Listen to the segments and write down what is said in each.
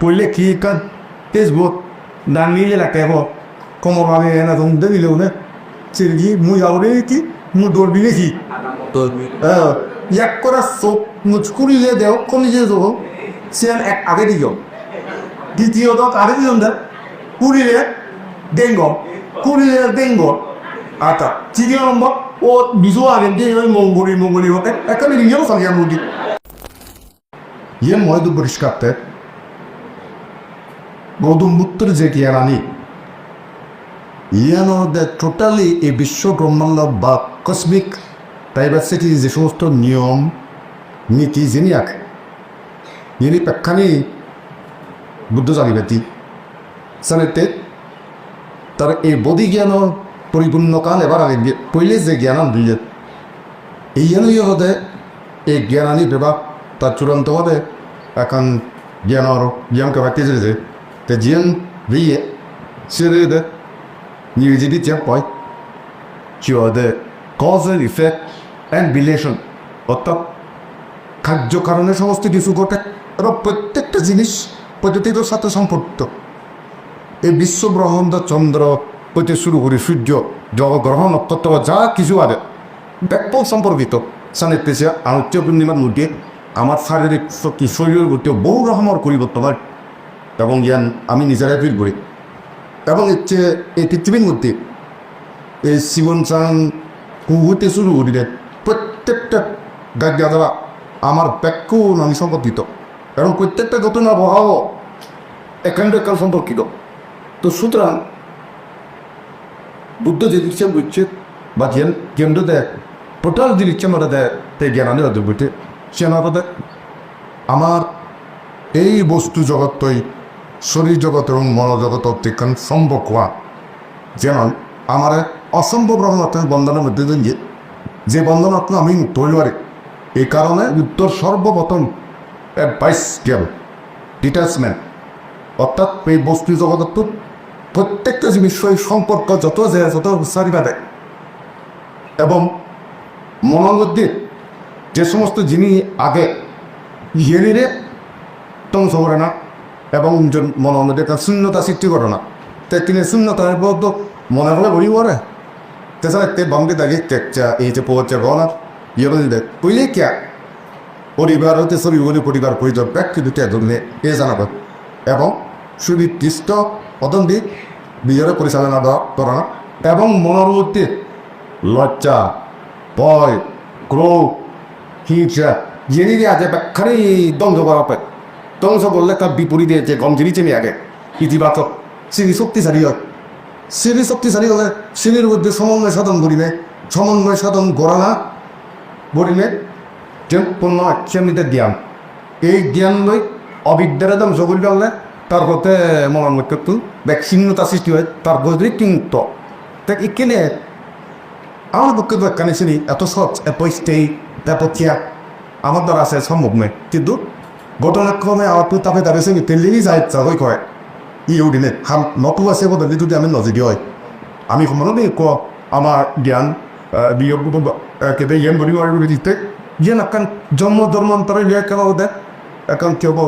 পড়লে কি কাজ ফেসবুক দাঁড়িয়ে লাগে হো কোমর ভাবে না তুমি দিলেও না সেরকি মুই আউরে কি মু দৌড়বি নাকি এক করা চোখ মুচকুরিলে দেও কমিয়ে দেবো সে এক আগে দিও দ্বিতীয়ত আগে দিলাম দে কুড়িলে ডেঙ্গ কুড়িলে ডেঙ্গ আচ্ছা তৃতীয় নম্বর ও বিজু আগে দিয়ে ওই মঙ্গলি মঙ্গলি হতে একটা নিয়েও সঙ্গে মুদি ইয়ে ময়দু পরিষ্কারতে গৌতম বুদ্ধের যে জ্ঞানী ইয়ানো দ্য টোটালি এই বিশ্ব ব্রহ্মাণ্ড বা কসমিক ডাইভার্সিটি যে সমস্ত নিয়ম, নীতি যিনি আঁকে ইনি পেক্ষানি বুদ্ধ জানিবেতি জানেতে তার এই বোধি জ্ঞান পরিপূর্ণ কাল এবার আগে পইলে যে জ্ঞান দিলে, এই জ্ঞানই হতে এই জ্ঞানানি বিভাগ তার চূড়ান্তভাবে এখন জ্ঞানৰ, জ্ঞানকে ব্যক্তি যে তে জ্ঞান দিয়ে সেরে দে নিজেরই যে পয় কিয়দে cause and effect and relation অর্থাৎ কার্য কারণে সমস্ত কিছু ঘটে এবং প্রত্যেকটা জিনিস প্রকৃতির সাথে সম্পর্কিত এই বিশ্ব ব্রহ্মাণ্ড চন্দ্র হইতে শুরু করে সূর্য জগগ্রহ নক্ষত্র যা কিছু আছে ব্যাপক সম্পর্কিত সানের পেশে আলোচ্য পূর্ণিমার মধ্যে আমার শারীরিক শক্তি শরীরের মধ্যে বহু রকমের পরিবর্তন হয় এবং জ্ঞান আমি নিজেরাই ফিল করি। এবং হচ্ছে এই পৃথিবীর মধ্যে এই জীবন চান হইতে শুরু করিলে প্রত্যেকটা গাজ্ঞা দ্বারা আমার ব্যাক্য আমি সম্পর্কিত এবং প্রত্যেকটা ঘটনা বহাও একান্ত একাল সম্পর্কিত। তো সুতরাং বুদ্ধ যে দিচ্ছেন বুঝছে, বা জ্ঞান কেন্দ্র দেয় টোটাল যে দিচ্ছেন ওটা দেয় তাই জ্ঞান আনি ওদের বুঝতে সে আমার এই বস্তু জগৎই শরীর জগৎ এবং মনোজগৎ অতিক্রম সম্ভব হওয়া। যেমন আমার অসম্ভব আপনার বন্ধনের মধ্যে দিয়ে যে বন্ধন আপনার আমি মুক্ত হইতে পারি। এই কারণে উত্তর সর্বপ্রথম অ্যাডভাইস গেল ডিটাচমেন্ট অর্থাৎ এই বস্তু জগৎ প্রত্যেকটা জিনিসই সম্পর্ক যত যে যত সারিবা দেয় এবং মধ্যে যে সমস্ত জিনিস আগে ইহেরিরে ধ্বংস করে না এবং মনের একটা শূন্যতা সৃষ্টি করে না। তে তিনি শূন্যতার তো মনে হলে বই পড়ে তাছাড়া তে বামকে দাঁড়িয়ে চেকচা এই যে পৌঁছে গনা ইয়ে বুঝলে কে পরিবার হতে ছবি বলে পরিবার পরিচয় ব্যক্তি দুটি ধরলে এ জানাবে এবং সুনির্দিষ্ট পদন্তি বিজয় পরিচালনা করে এবং মনের মধ্যে লজ্জা, ভয়, ক্রোধ, হিংসা জেনে আছে ব্যাখ্যারে ধ্বংস করা ধ্বংস করলে তার বিপরীতে যে গম জিনিস নেই আগে, ইতিবাচক। সিঁড়ি শক্তিশালী হয়। সিঁড়ি শক্তিশালী হলে সিঁড়ির মধ্যে সমন্বয় সাধন করিবে সমন্বয় সাধন করা না করিলে যে পূর্ণ আক্ষেমিতে জ্ঞান। এই জ্ঞান লই অবিদ্যার ধ্বংস করি পারলে তার মধ্যে একটু ব্যাকসিন্নতা সৃষ্টি হয় তার গতি মুক্ত দেখ এখানে আমার পক্ষে একখানে চিনি এত সহজ এত স্টেই এত থিয়া আমার দ্বারা আছে সম্ভব নয়। কিন্তু ঘটনাক্রমে আমার তাপে তাপে সঙ্গে তেলেই যায় হয়ে কয়। ই উঠিলে হাম নতু আছে বদলি যদি আমি নজদি হয়। আমি সমানে ক আমার জ্ঞান বিয়োগ কেটে জ্ঞান বলি আর দিতে জ্ঞান একান জন্ম জন্মান্তরে লিয়া কেন দেয় এখন কি হব?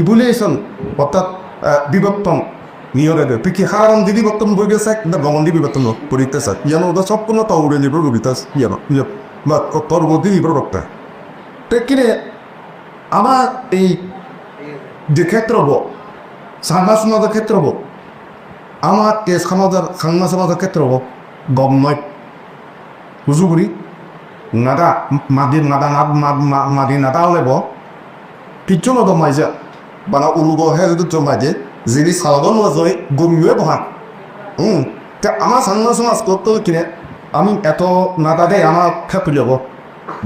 ইভুলেশন অর্থাৎ বিবর্তন নিয়রে দে। তুই কি হারাম দি বিবর্তন বই গেছে না গমন্দি বিবর্তন করিতেছে ইয়ানো ওটা সম্পূর্ণ তৌরে নির্ভর করিতেছ ইয়ানো। ইয়ে, বা তোর মধ্যে নির্ভর করতে তো কিনে আমার এই যে ক্ষেত্র হব সাংমা ক্ষেত্র হব আমার এই সমাজের সাংমা সমাজের ক্ষেত্র হব গম নয় বুঝু করি নাদা মাদি নাদা, নাদ, মাদি নাদা হলে ব কিচ্ছু নদ মাইজা বানা উলুগ হে যদি জমাইছে যিনি সালগন নজয় গমিয়ে বহান হুম তা আমার সাংমা সমাজ করতে কিনে আমি এত নাদা দেয় আমার খেপি যাব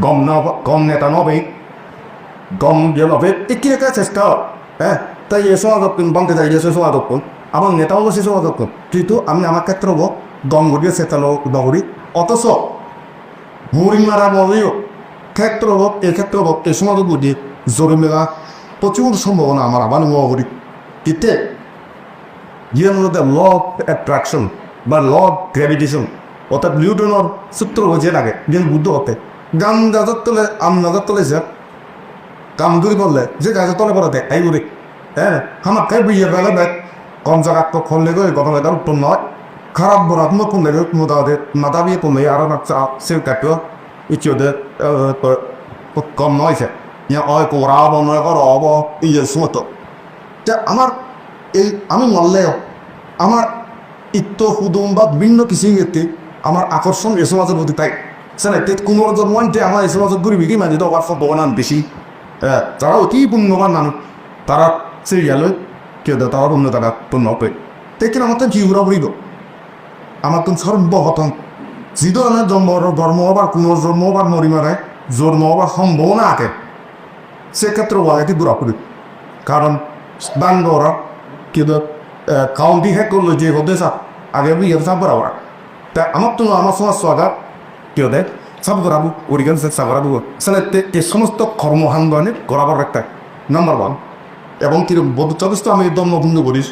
গম ন গম নেতা নবে গম দিয়ে নবে একি একটা চেষ্টা হ্যাঁ তাই এ সমাজক্ষণ বন্ধে যাই এসে সমাজক্ষণ আমার নেতাও বসে সমাজক্ষণ কিন্তু আমি আমার ক্ষেত্রে হব গম গড়িয়ে চেতানো নগরী অথচ মুড়ি মারা বলেও ক্ষেত্র হোক এ ক্ষেত্র হোক এ সমাজ বুঝি জোরে মেলা প্রচুর সম্ভাবনা আমার আবার নগরী কিন্তু ইয়ার মধ্যে ল অফ অ্যাট্রাকশন বা ল অফ গ্র্যাভিটেশন অর্থাৎ নিউটনের সূত্র বোঝে লাগে যেন বুদ্ধ হতে গান গাছের তলে আম গাছের তলে যে কাম দূরি করলে যে গাছের তলে পড়াতে এই বলে হ্যাঁ আমার খাই বইয়ে গেলে দেখ। কম জায়গা তো খুললে গো কথা বেদার উত্তর নয়। খারাপ বরাত মো খুললে গো মোদা দে মাদা বিয়ে খুললে আর বাচ্চা সে কাটো ইচ্ছে দে কম নয়ছে ইয়া, অয়, কোরা বনয় কর অব ইয়ে সুমতো তা। আমার এই, আমি মরলেও, আমার ইত্য হুদুম বা ভিন্ন কিছু ক্ষেত্রে আমার আকর্ষণ এ সমাজের প্রতি তাই। সেটা তে কোনো জন্মতে আমার এই সমাজের গরিবী কি মানে তো আমার সম্ভাবনা বেশি। যারা অতি পুণ্যবান মানুষ তারা সেই গেলে কেউ তারা পুণ্য তারা পুণ্য পেয়ে তেকিন আমার তো জিউরা বলিব আমার তো সর্বহতম যি ধরনের জন্ম ধর্ম বা কোনো জন্ম বা মরিমারায় জন্ম বা সম্ভাবনা আঁকে সেক্ষেত্রে ওয়াগাটি দূরা করি কারণ করা কিন্তু কাউন্টি হ্যাক করল যে হতে আগে বি এর সাব করা তা আমার তো আমার সমাজ সোয়াগা কেউ দেয় সাব করাবো ওরিগান সে সাব করাবো সালে তে সমস্ত কর্মহান্দনে করাবার একটা নাম্বার ওয়ান এবং কি চতুর্থ আমি নতুন করিস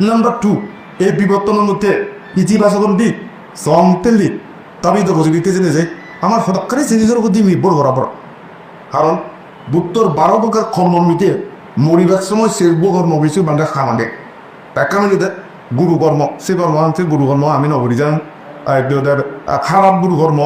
নাম্বার টু এই বিবর্তনের মধ্যে ইতিবাচক দিক সংতের দিক তাবি তো বুঝবিতে জেনে যে আমার হঠাৎকারই জিনিসের উপর দিয়ে নির্ভর বরাবর কারণ বুদ্ধর বারো প্রকার কর্মমিতে মরিবার সময় শিল্প কর্ম বেশি বান্ধা খামাগে আমি যদি গুরু কর্ম সে কর্ম গুরু কর্ম আমি নগরী যান খারাপ গুরু কর্ম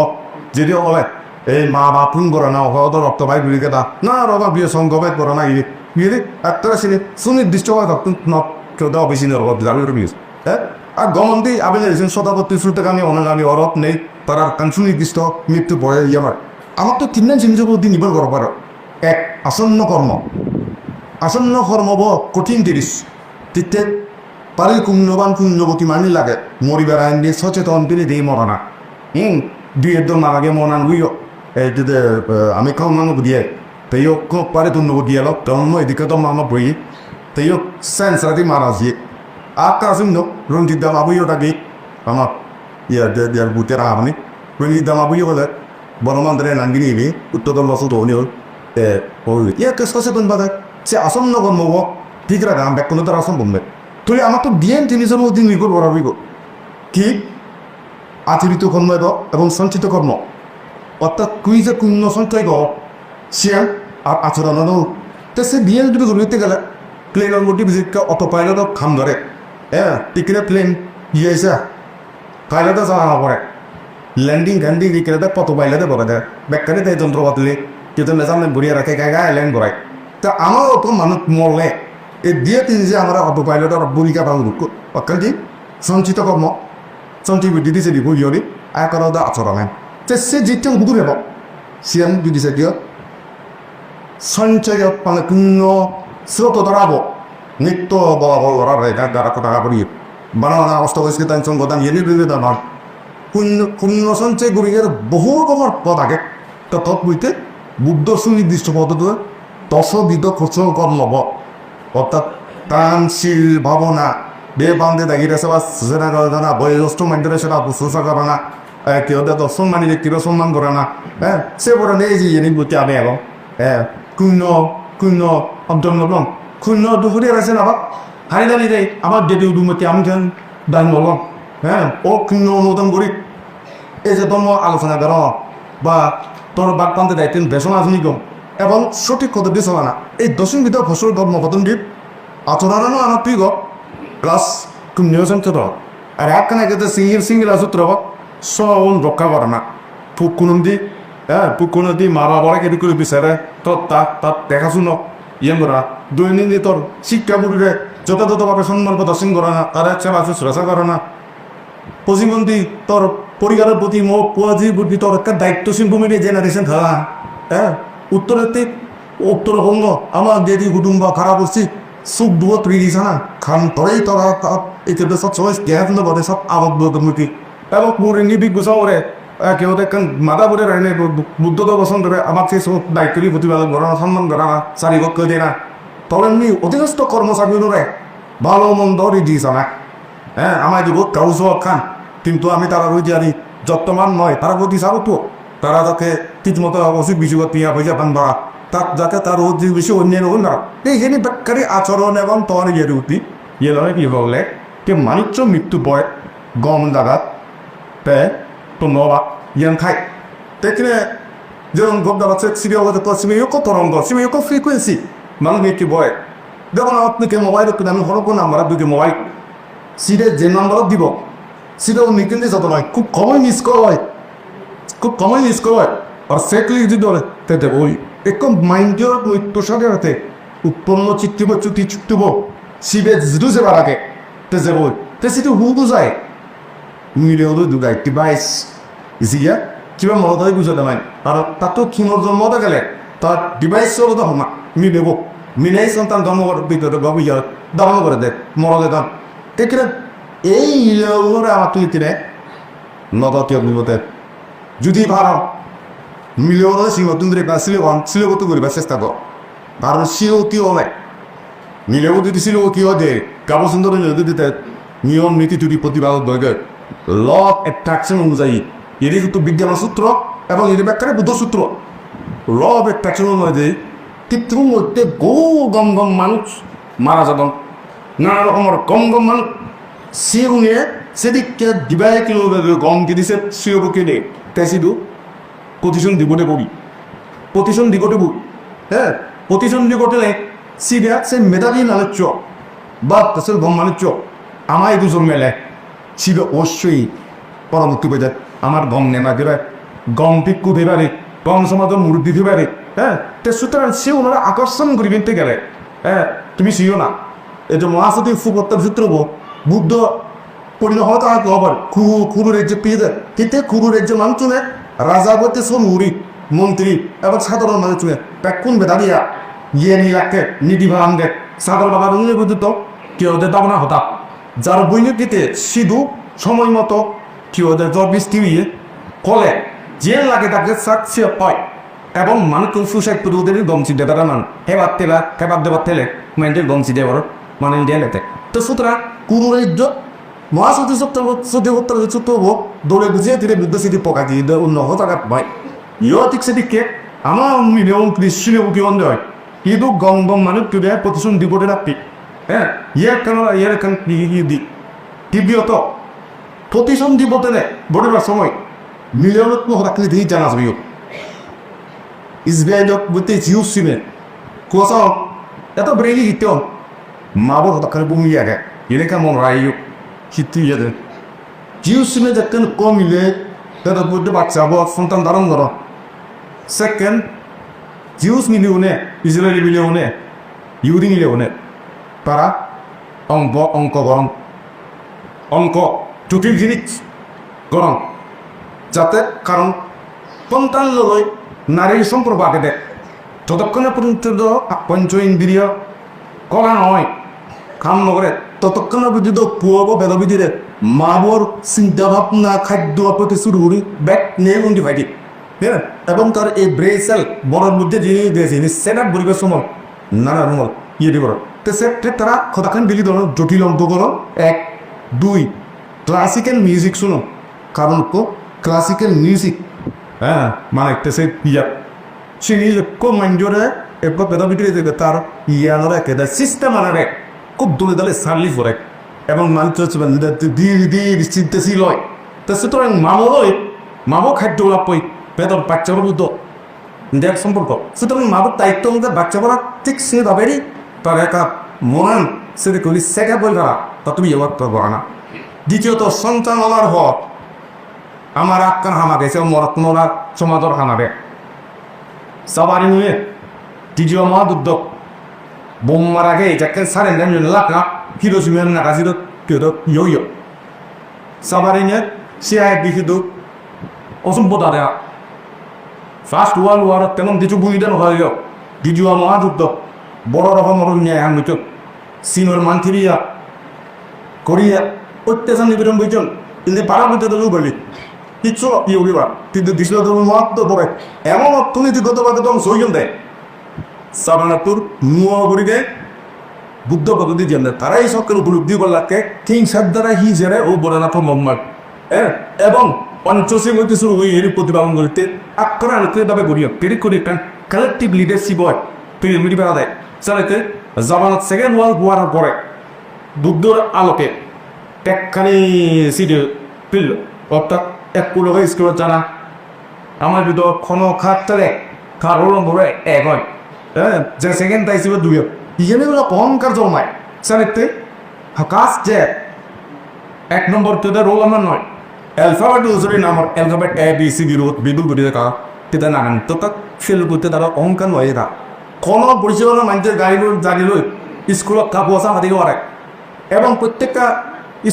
যদি বলে এই মা বাপ ফুন করে না হয়ত রক্ত ভাই ঘুরি কেটা না রবা বিয়ে ভাই করে না ইয়ে ইয়ে একটা সিনে সুনির্দিষ্ট হয় তখন ন কেউ দেওয়া বেশি নেই রব যাবে বিয়ে হ্যাঁ আর গমন্দি আবেন এসেছেন শতাব্দী শুরুতে আমি অনেক আমি অরব নেই তার কান সুনির্দিষ্ট মৃত্যু বয়ে ইয়ে আমার আমার তো তিন জিনিসের প্রতি নির্ভর করো পারো এক, আসন্ন কর্ম আসন্ন কর্ম ব কঠিন তিরিশ তিতে পারি পুণ্যবান পুণ্যবতী মানি লাগে মরিবার আইন দিয়ে সচেতন তিনি দিয়ে মরানা হুম দিয়ে তো মারাগে মনান গুইও এই আমি খাও মানুষ দিয়ে তেও খুব পারে তো নব দিয়ে লোক তখন এদিকে তো মানো বই তেও সেন্স রাতে মারা আসিয়ে আর কাসিম নো রঞ্জিত দাম আবুই ওটাকে আমার ইয়ার ইয়ার বুতের আহামনি রঞ্জিত দাম আবুই বলে বনমন্ত্রে নাঙ্গিনি নিবি উত্তর লসত হনিও এ ইয়ে কেস কাছে কোন সে আসম নগর মব ঠিক রাখা আমি ব্যাক তার আসম বলবে তুই আমার তো দিয়ে জিনিসের মধ্যে নিগর বরাবি কি আচরিত কর্ম এবং সঞ্চিত কর্ম। অর্থাৎ কুই যে পুণ্য সঞ্চয় সিয়াম আর আচরণ তো সে ডিএন যদি ঘুরতে গেলে প্লেনের মধ্যে বিশেষকে অত পাইলট খাম ধরে হ্যাঁ টিকিটে প্লেন ইয়ে এসে পাইলটে যাওয়া না পড়ে ল্যান্ডিং গ্যান্ডিং ইকেলে কত পাইলটে বলে দেয় ব্যাখ্যানে দেয় যন্ত্রপাতি কিন্তু মেজারমেন্ট ঘুরিয়ে রাখে গায়ে ল্যান্ড করায় তা আমার অত মানুষ মরলে এই দিয়ে তিনি যে আমরা অটো পাইলটের ভূমিকা পালন। যে সঞ্চিত কর্ম সঞ্চিত দিদি সে দিব ইয়রি আয় করা দা আচরণ যে সে জিততে বুধুর ହେବ সিএম যদি সে দিও সঞ্চয় পূর্ণ স্রোত ধরাবো নিত্য দ্বারা কথা করি বানানা অষ্ট বয়সকে তাই সঙ্গদান ইয়ে নির্বিধ নয় পুণ্য পুণ্য সঞ্চয় গুরিগের বহু রকমের পদ আগে তো তৎ বইতে বুদ্ধ সুনির্দিষ্ট পদ্ধতি দশবিধ খোঁচ কর্মব অর্থাৎ তানশীল ভাবনা বে বান্ধে দাগি রেছে বা সেটা করে না বয়োজ্যেষ্ঠ মাধ্যমে সেটা প্রশংসা করে না কেউ তো সম্মানী ব্যক্তিরা সম্মান করে না। হ্যাঁ সে বলে নেই যে ইয়ে বুঝতে হবে এবং হ্যাঁ শূন্য শূন্য অন্তর্ন শূন্য দুপুরে আছে না আবার হাই দাঁড়িয়ে দেয় আবার উদুমতি আমি কেন দান বললাম হ্যাঁ ও শূন্য অনুমোদন করি এই যে ধর্ম আলোচনা কর বা তোর বাদ পান্তে দায়িত্ব বেসন আসনি কম এবং সঠিক কথা দিছ না। এই দশম বিধ ফসল ধর্ম পতনবিদ আচরণও আমার তুই গো? প্লাস তুমি নিয়োজন তো আর একখানে কেটে সিঙ্গিল সিঙ্গিল আসুত রব সন রক্ষা করে না পুকুন দি হ্যাঁ দি মা বাবারা কেটে করে বিচারে তো তাক তার দেখাশুনো ইয়ে করা দৈনন্দিন তোর শিক্ষাগুলিরে যথাযথভাবে সম্মান প্রদর্শন করে না তারা সেবা শুশ্রূষা করে না পশ্চিমবঙ্গী তোর পরিবারের প্রতি মোহ পুয়াজির প্রতি তোর একটা দায়িত্বশীল ভূমিকা জেনারেশন থাকা হ্যাঁ উত্তরের উত্তরবঙ্গ আমার যদি কুটুম্ব খারাপ হচ্ছে সুখ দুঃখ তুই দিছে না খান তোরাই তোরা এতে সব সময় জ্ঞান বলে সব আবদ্ধ মুখী এবং পুরে নিবিজ্ঞ শহরে কেউ দেখেন মাদা বলে রাইনে বুদ্ধ তো বসন ধরে আমার সেই সব দায়িত্বই করা না সম্মান না চারি পক্ষ দিয়ে না তবে এমনি অধীনস্থ কর্মচারীগুলোরে ভালো মন্দ দিয়েছে না হ্যাঁ আমার দিব কাউজ খান কিন্তু আমি তারা রয়েছি জানি যত্তমান নয় তারা প্রতি সারো তো তারা তাকে ঠিক মতো অবশ্যই বিশুগত পিয়া পয়সা পান বা তার যাতে তার অধিক বেশি অন্যান্য না এইখানে ব্যাখ্যারি আচরণ এবং তোর ইয়ে উঠি ইয়ে নয় কি বললে কে মানিচ্য মৃত্যু বয়, গম জাগাত তে তো নবা ইয়ান খাই। তেখানে যেমন গম জাগাচ্ছে সিবিও হতে তো সিবিও কত রঙ্গ সিবিও ফ্রিকোয়েন্সি মানুষ একটি বয়। দেখুন আপনাকে মোবাইল একটু আমি হরক নাম্বার আপনাকে মোবাইল। সিটে যে নাম্বার দিব। সেটা ও নিকেন্দি যত নয় খুব কমই মিস করা হয়। খুব কমই মিস করা হয়। আর সেকলি যদি ওই। একদম মৃত্যুর সাথে সাথে উৎপন্ন চিত্তিব চুতি চুক্তিব শিবে জিরু যে বারাকে তে যে বই তে সেটা হু যায় মিলিয়ন দুগাই ডিভাইস ইজিয়া কিবা মনত হয় বুঝা নাই আর তাতো ক্ষীণর জন্মত গেলে তার ডিভাইস চলো হমা। মিলেব মিলাই সন্তান জন্ম ভিতরে গবি দমন করে দে মরদে দান দেখলে এই আমার তুই তিনে নদতি অগ্নিপথে। যদি ভালো মিলিয়ন সিংহ তুমি সিলেবন সিলেবত করিবার চেষ্টা কর কারণ সিও কি হবে মিলেও যদি ছিল কি হবে কাবো সুন্দর যদি দিতে নিয়ম নীতি যদি প্রতিপালন দরকার ল অফ অ্যাট্রাকশন অনুযায়ী এটি কিন্তু বিজ্ঞান সূত্র এবং এটি ব্যাখ্যারে বুদ্ধ সূত্র ল অফ অ্যাট্রাকশন অনুযায়ী পৃথিবীর মধ্যে বহু গম গম মানুষ মারা যাবেন নানা রকমের গম গম মানুষ সে উনিয়ে সেদিককে দিবাই কিলো গম কে দিছে সিও কে দে তেসিদু প্রতিশোধ দিবটে বলি প্রতিশোধ দিগটে বলি হ্যাঁ প্রতিশোধ দিগটে সিরিয়া সে মেধাবী চোখ বা চোখ আমার এই দুজন মেলে। ছিল অবশ্যই পরবর্তী পেয়ে আমার গম নেনা দেবে গম পিক্কু দেবারে গম সমাজের মুরব্বী দেবারে হ্যাঁ তে সুতরাং সে ওনারা আকর্ষণ করিবেন গেলে। হ্যাঁ তুমি শিও না। এই যে মহাসতী সুপত্তার সূত্র বুদ্ধ পরিণত হওয়া আগে হবার খুরু রাজ্য পেয়ে যায় কিন্তু খুরু রাজ্য মানুষনে রাজা বলতে সব মুড়ি, মন্ত্রী এবং সাধারণ মানুষনে পেক্ষুন বেদারিয়া? ইয়ে নীলাকে নিধি ভাঙে। সাধারণ বাবা বুঝত, কেউ ওদের দাবনা হতা। যার বৈনিকটিতে সিধু সময় মতো, কেউ ওদের জ্বর বৃষ্টি হয়ে ফলে যে লাগে তাকে সাকসে পায়। এবং মানুষ সুসাইড করে ওদের গমছি দেবার মান। হেবার তেলা হেবার দেবার তেলে মেয়েদের গমছি দেবার মানে ইন্ডিয়া লেতে তো সুতরাং কোনো রাজ্য মহাসতী সত্যি উত্তর সত্য হোক দৌড়ে বুঝিয়ে ধীরে বিদ্যুৎ সিটি পকা দিয়ে অন্য হতাঘাত ভাই ইয় ঠিক সেদিকে আমার মিলিয়ন কৃষ্ণ কি অন্ধ হয় কিন্তু গম গম মানুষ তুলে প্রতিশোধ দিবটে রাখবি হ্যাঁ ইয়ার কেন ইয়ার কেন দি দ্বিতীয়ত প্রতিশোধ দিবটে নে বড়বার সময় মিলিয়নত হতাকলে দিয়ে জানা যাবে ইসরায়েলত বলতে জিউ সিনে কুয়াশা এত ব্রেলি হিতেও মাবর হতাকালে বমি আগে এনে কেমন রাইও হিতে ইয়াদের জিউ সিনে যাতে কমিলে তাদের মধ্যে বাচ্চা আবহাওয়া সন্তান ধারণ করো সেকেন্ড জিউস মিলিয়নে ইসরায়েলি মিলিয়নে ইহুদি মিলিয়নে তারা অঙ্ক অঙ্ক গরম অঙ্ক জটিল জিনিস গরম যাতে কারণ সন্তান লই নারীর সম্পর্ক আগে দেয় যতক্ষণে পর্যন্ত পঞ্চ ইন্দ্রিয় কলা নয় কাম নকরে ততক্ষণে পর্যন্ত পুয়াব বেদবিধিরে মাবর চিন্তা ভাবনা খাদ্য প্রতি শুরু করি, ব্যাক নিয়ে উন্ডি ভাইটি। হ্যাঁ এবং তার এই ব্রেসেল বড়ের মধ্যে যে দিয়েছে সেট পরিবেশ সময় নানা রকম ইয়ে দিব তো সেক্ষেত্রে তারা কতক্ষণ বিলি ধরো, জটিল অঙ্ক করো। এক, দুই ক্লাসিক্যাল মিউজিক শুনো। কারণ কো? ক্লাসিক্যাল মিউজিক হ্যাঁ মানে একটা সে ইয়া। সে নিজে কো মাইন্ডরে এরপর থেকে তার ইয়ানোর একে সিস্টেম আনারে খুব দূরে দলে সার্লি করে এবং মানুষ হচ্ছে ধীর ধীর চিন্তাশীল হয় তা মামো হয় মামো খাদ্য লাভ পাই বেতন বাচ্চার মধ্যে দেখ সম্পর্ক। সুতরাং মাবুর দায়িত্ব মধ্যে বাচ্চা বলা ঠিক সে ভাবেরই তার একা মনান সেটা করি সেটা বলবা তা তুমি এবার তো না। দ্বিতীয়ত, সন্তান আমার হক আমার আক্কান হামা সে মরত মরা সমাদর হামাবে সবারই নিয়ে দ্বিতীয় মহাদুদ্যোগ বোমার আগে যাকে সারেন দেন লাখ না হিরোসিমের নাকাজির কেউ ইয়ো ইয়ো সবারই নিয়ে সে আয় বিহিত অসম্পদ দেয়া ফার্স্ট ওয়ার্ল্ড ওয়ার তেমন কিছু বুঝিতে নহয় দ্বিতীয় মহাযুদ্ধ বড় রকমের ন্যায় আনবিত চীনের মান্থিরিয়া কোরিয়া অত্যাচার নিপীড়ন বুঝছেন কিন্তু মধ্যে তো বলি কিচ্ছু ইয়ে কিন্তু দ্বিতীয় ধর্ম মহাত্ম পড়ে এমন অর্থনীতিগতভাবে তো সইজন দেয় সাবানাতুর নুয়াগুড়িকে বুদ্ধ পদ্ধতি জানলে তারা এই সবকে উপলব্ধি করলাকে কিং সাদ্দারা হি জেরে ও বলেনাথ মোহাম্মদ। হ্যাঁ এবং পঞ্চশী হইতে শুরু হয়ে এর প্রতিপালন করতে আক্রান্তভাবে গড়িয়ে পেরিক করে একটা কালেকটিভ লিডারশিপ হয়। পিরিমিডি বেড়া দেয় চালাইতে জামানত সেকেন্ড ওয়ার্ল্ড ওয়ারের পরে বুদ্ধর আলোকে টেকখানি সিডে পিল অর্থাৎ এক পুরো স্কুলত জানা। আমার ভিতর কোনো খাতরে কারোর নম্বরে এক হয়। যে সেকেন্ড তাইছিল দুই ইয়েনে হলো অহংকার জমায় সারেতে কাজ যে এক নম্বর তোদের রোল আমার নয় অ্যালফাবেট উজরি নাম অ্যালফাবেট এ বি সি রোড বিদুল গতি কা তেতা নাগান তো তাক ফেল করতে তারা অহংকার নয় এটা। কোনো পরিষেবা মানুষের গাড়ি জানি লই স্কুলত কাপ বসা হাতি করে এবং প্রত্যেকটা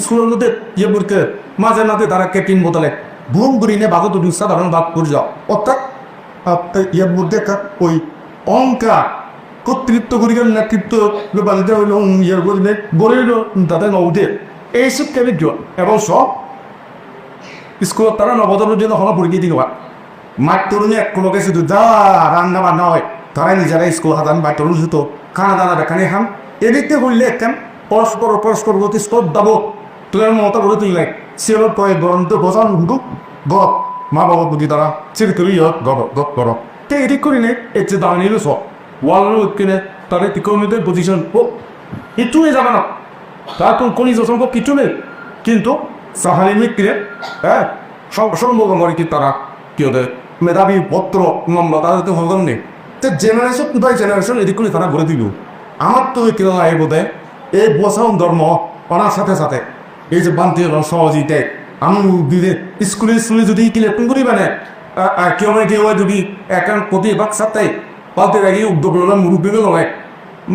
স্কুলের মধ্যে ইয়ে করতে মাঝে মাঝে তারা ক্যাটিন বোতলে বুম বুড়িনে বাগত দুধ সাধারণ ভাগ করে যাও। অর্থাৎ ইয়ের মধ্যে ওই অহংকার। কর্তৃত্ব করিকেন নেতৃত্ব বাড়িতে হইল ইয়ের করিলে গড়ে হইল তাদের নৌদের এইসব কেবিজ্ঞ এবং সব স্কুলত তারা নবদলের জন্য হলো পরিচিত দিকে মাঠ তরুণে এক কোনো শুধু, যা, রান্না বান্না হয়। তারাই নিজেরা স্কুল হাতান মাঠ তরুণ শুধু, খানা দানা দেখানি খান। এদিকে করলে একখান পরস্পর পরস্পর প্রতি শ্রদ্ধাব তোদের মতো করে তুললে সেরো তয় গ্রন্থ বোঝান গপ মা বাবা বুদ্ধি তারা চিরকরি গপ গপ। কর তে এদিক করি নে এর চেয়ে দামি নিল সব ওয়ালের উৎকিনে তাদের টিকমিদের পজিশন ও একটু যাবে না তার কোন কোন সম্ভব কিছু নেই কিন্তু সাহানি মিক্রে হ্যাঁ সব সম্ভব করে কি তারা কি ওদের মেধাবী পত্র নম্বর তাদের তো হগন নেই তো জেনারেশন বাই জেনারেশন এদিক করে তারা গড়ে দিল আমার তো বোধে এই ধর্ম সাথে সাথে এই যে বান্তি সহজিতে আমি দিলে স্কুলে স্কুলে যদি কিলে তুমি করি মানে কেউ মানে কেউ যদি একান প্রতি বাক সাথে পালতে রাখি উদ্যোগ ললাম মুরব্বী লড়াই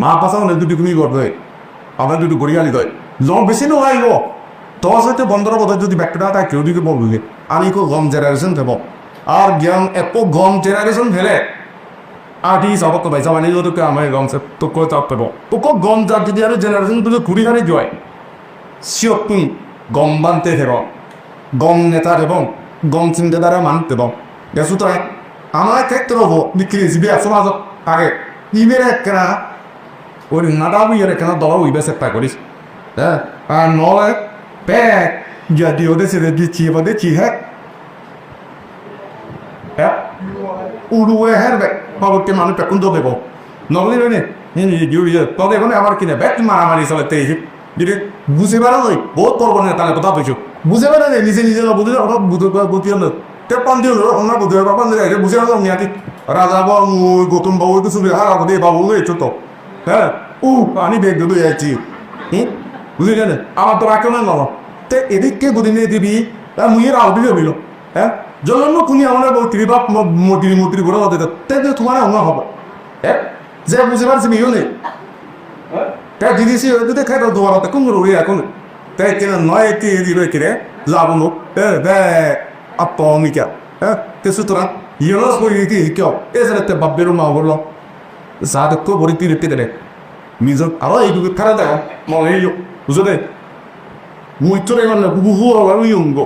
মা পাশাও না দুটি তুমি করবে আমরা দুটো গড়িয়ালি দেয়। ল বেশি নয় গো তোর সাথে বন্ধর বোধ যদি ব্যাগটা তাই কেউ দিকে বলবি আমি খুব গম জেনারেশন দেব আর জ্ঞান এত গম জেনারেশন ফেলে। আটি ভাই সবাই নিজে তোকে আমার গম সে তো চাপ পেব তোকে গম যার যদি আর জেনারেশন তুলে ঘুরি হারে জয় গম বানতে থেব। গম নেতা এবং গম চিন্তাধারা মানতে দেব তো আমার ক্ষেত্রে হব বিক্রি জিবি সমাজত আগে ইমের একটা ওই বুঝে কেন দলা উইবে চেষ্টা করিস হ্যাঁ আর নয় প্যাক যদি ওদের সেদের দিচ্ছি এবার দিচ্ছি হ্যাঁ উড়ুয়ে হ্যাঁ বাবুকে মানুষ পেকুন তো দেবো নগলি রে এখন কিনে ব্যাগ মারামারি চলে তেই যদি বুঝে বেড়া বহুত করব না তাহলে কথা বলছো বুঝে বেড়া নেই নিজে নিজে বুঝে ওরা বুঝে না তে পান্তি হলো ওনার বুঝে পান্তি রে বুঝে বেড়া নিয়াতি রাজা বাবু গৌতম বাবু কিছু আগে দিয়ে বাবু লই ছোট হ্যাঁ উ আমি বেগ দিল যাচ্ছি হুম বুঝলি না আমার তো রাখে না বাবা তে এদিককে দুদিনে দিবি তা মুইয়ের আলবি হবিল হ্যাঁ জন্য তুমি আমার বলতিবি বাপ মন্ত্রী মন্ত্রী বড় হতে তে তোমার আমার হবে হ্যাঁ যে বুঝে পারছি মিও নেই তাই দিদি সে ওই দুটো খাই তোমার হাতে কোন রুড়ি এখন তাই কেন নয় কি দিবে কিরে লাভ নো হ্যাঁ বে আপমিকা হ্যাঁ তে সুতরাং ইয়েলো কই কি কেউ এসে তে বাব্বের মা বলল সাধক বড়ি তীর তীরে মিজক আরও এইটুকু খারাপ দেখো মনে এই বুঝো দে মুই চলে গেল বুহু আর ইয়ঙ্গ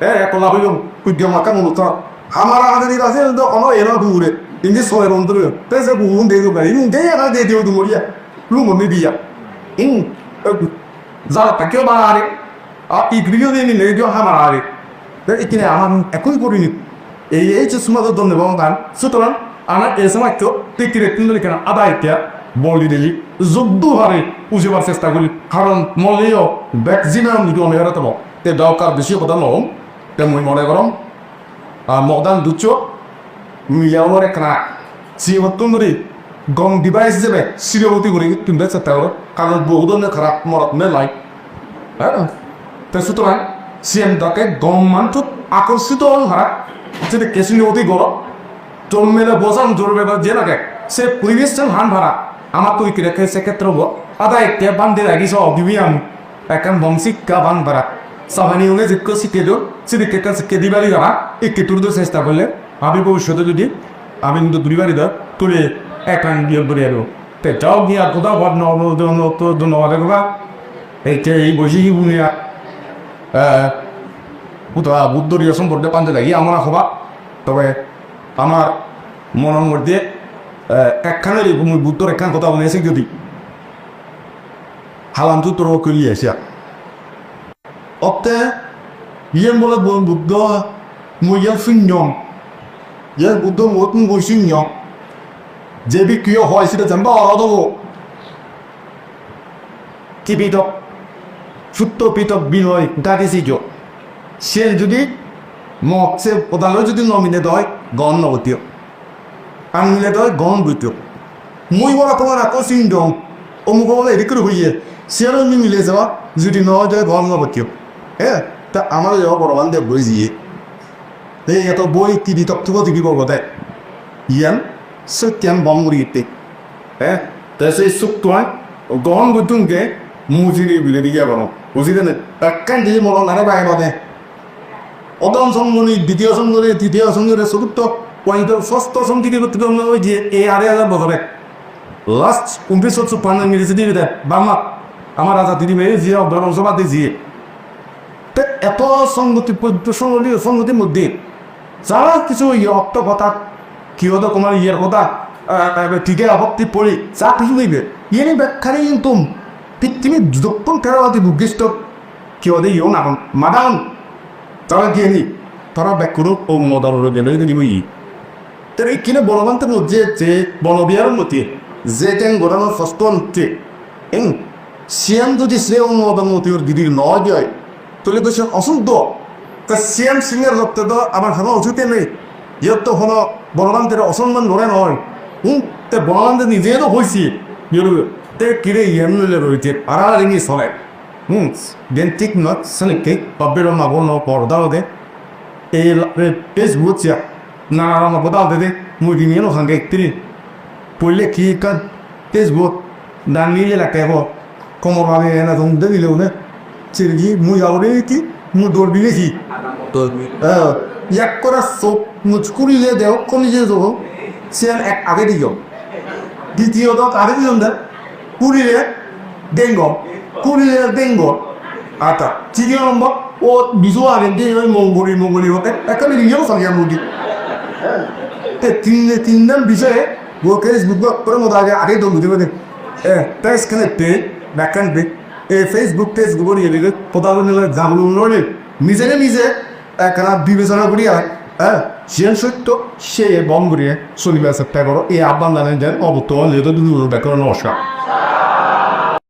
এ একলা হইম কুদ্য মাকা মূলত আমার আগে দিন আছে তো অন এরা দূরে ইন্দি সোয়ের দো গাড়ি ইন্দি এরা দে দিও দুমরিয়া রুম মে দিয়া ইন যারা তাকেও বাড়ারে আর ইগ্রিও দিন নে দিও আমার আরে এখানে আমার একই করিনি এই এই যে সুমাদ ধন্যবাদ গান, সুতরাং আমার এই সময় তো টিকিরে তিনজন কেন আদায়টা বলি দিলি, যুদ্ধ হারে বুঝিবার চেষ্টা করি, কারণ মলেও ম্যাক্সিমাম যদি আমি হারাতাম তে দরকার বেশি কথা নম তে মুই মনে করম মদান দুচ্ছ মিয়াওয়ার একনা সিহত্তম ধরে গম ডিভাইস যাবে শিরবতী করে তুমি চেষ্টা করো, কারণ বহু ধরনের খারাপ মরত মেলাই হ্যাঁ? তে সুতরাং গম মানটো আকর্ষিত হল হারা যেটা কেসিনিবতী গড় জন্মেলে বোঝান জোরবে যে লাগে, সে পরিবেশন হান ভাড়া। আমার তুই কিরে সেক্ষেত্রে হব। আদা একটা বান্ধে রাখিস অভিবিয়াম একান বংশিকা বান ভাড়া। সাহানি হলে যে শিখে দিও। সেদিকে একটা শিখে দিবারই যারা একটু তুলতে চেষ্টা করলে আমি ভবিষ্যতে যদি আমি কিন্তু দুইবারই দা তুলে একান দিয়ে বেরিয়ে দেবো তে যাও গিয়া কোথাও ভাব ধন্যবাদ কথা এইটা এই বসে কি বুনিয়া বুদ্ধরীয় সম্পর্কে পান্তে লাগি আমার হবা তবে আমার মনের মধ্যে একখানের বুদ্ধর একখান কথা মনে আছে যদি হালান্তু তোর করি আসিয়া অতে ইয়ে বলে বুদ্ধ মইয়া শূন্যম ইয়ে বুদ্ধ মতন বই শূন্য যে বি কিয় হয় সেটা জানবা আলাদা কি সুত্ত পিতক বিনয় দাঁড়িয়েছি সে যদি মক, সে প্রধানলৈ যদি নমিনেট হয় গণ নগতীয়। আনমিনেট হয় গণ বৈতীয় মই বলা তোমার আকৌ চিন্ডম অমুক বলে এদিক হইয়ে সিয়ারও মি মিলে যাওয়া যদি নয় যায় গরম না কেউ হ্যাঁ তা আমার যাওয়া বড় বান্ধব বই দিয়ে এই এত বই তক্তুব টিভি বলব দেয় ইয়ান সত্যান মুড়িতে হ্যাঁ তা সেই সুক্তয় গরম বুদ্ধুনকে একখান দিয়ে মরণ নারে বাইরে বাদে প্রথম সংগঠনী দ্বিতীয় সংগঠনী তৃতীয় সংগঠনী চতুর্থ পয়েন্ট ষষ্ঠ সংগঠনী করতে ওই যে এই আড়াই হাজার বছরে লাস্ট উনত্রিশশো চুপ্পান্ন ইংরেজি দেয় বাংলা আমার রাজা অভ্যরণ সভা দিয়ে জিয়ে তো এত সংগতি সংগতি সংগতির মধ্যে যারা কিছু অর্থ কথা কি হতো তোমার ইয়ের কথা ঠিকই আপত্তি পড়ি যা কিছু নেইবে ইয়ে ব্যাখ্যারে কিন্তু পৃথিবী যখন তেরোবাদী বুদ্ধিষ্ট কি হতে ইয়েও না মাদান তারা গিয়ে নি। তারা ব্যাকুর ও মদান গেলে দিব ই তার এই কিনে বনবান্তের মধ্যে যে বনবিহারের মধ্যে যে ট্যাং গোড়ানোর ফস্ত হচ্ছে এং সিয়াম যদি সে অনুমোদন মতো ওর দিদির নয় যায় তাহলে তো সে অসুদ্ধ তা সিয়াম সিংয়ের রক্তে তো আমার হানো অসুতে নেই ইয়ত তো হলো বনবান্তের অসম্মান ধরে নয় হুম তে বনবান্তের নিজে তো হয়েছি তে কিরে ইয়ান লইলে রয়েছে? আড়াআড়ি নিয়ে চলে হুম দেন ঠিক নয় সানিকে পাবের মাগো ন পর্দাও দে। এই ফেসবুক চিয়া না না বদাও দে দে মুই দিনে নো সঙ্গে একত্রিশ পড়লে কি কাজ? ফেসবুক দাঁড়িয়ে লাগে হো কোমর ভাবে না তুমি দিলে না। চিরগি মুই আউরে কি? মুই দৌড় দিলে কি? এক করা চোখ মুচকুরিলে দেও কমি যে দেবো। সে এক আগে দিও দ্বিতীয়ত আগে দিলাম দে কুড়িলে ডেঙ্গ কুড়িলে ডেঙ্গ। আচ্ছা তৃতীয় নম্বর ও বিজু আগে দিয়ে ওই মঙ্গলি মঙ্গলি হতে এখানে রিয়েও সঙ্গে মুরগি তে, তিন তিনজন বিষয়ে ও ফেসবুক করে মতো আগে আগে দৌড় দিতে পারে এ তাই স্ক্যানে পে ব্যাকান পে এ ফেসবুক নিয়ে দিলে কোথাও নিলে নড়ে নিজে নিজে একখানা বিবেচনা করি আর হ্যাঁ সে সত্য সে বম করিয়ে চলিবে আছে। করো এই আহ্বান জানেন যে অবর্তমান যেহেতু দুটো ব্যাকরণ নমস্কার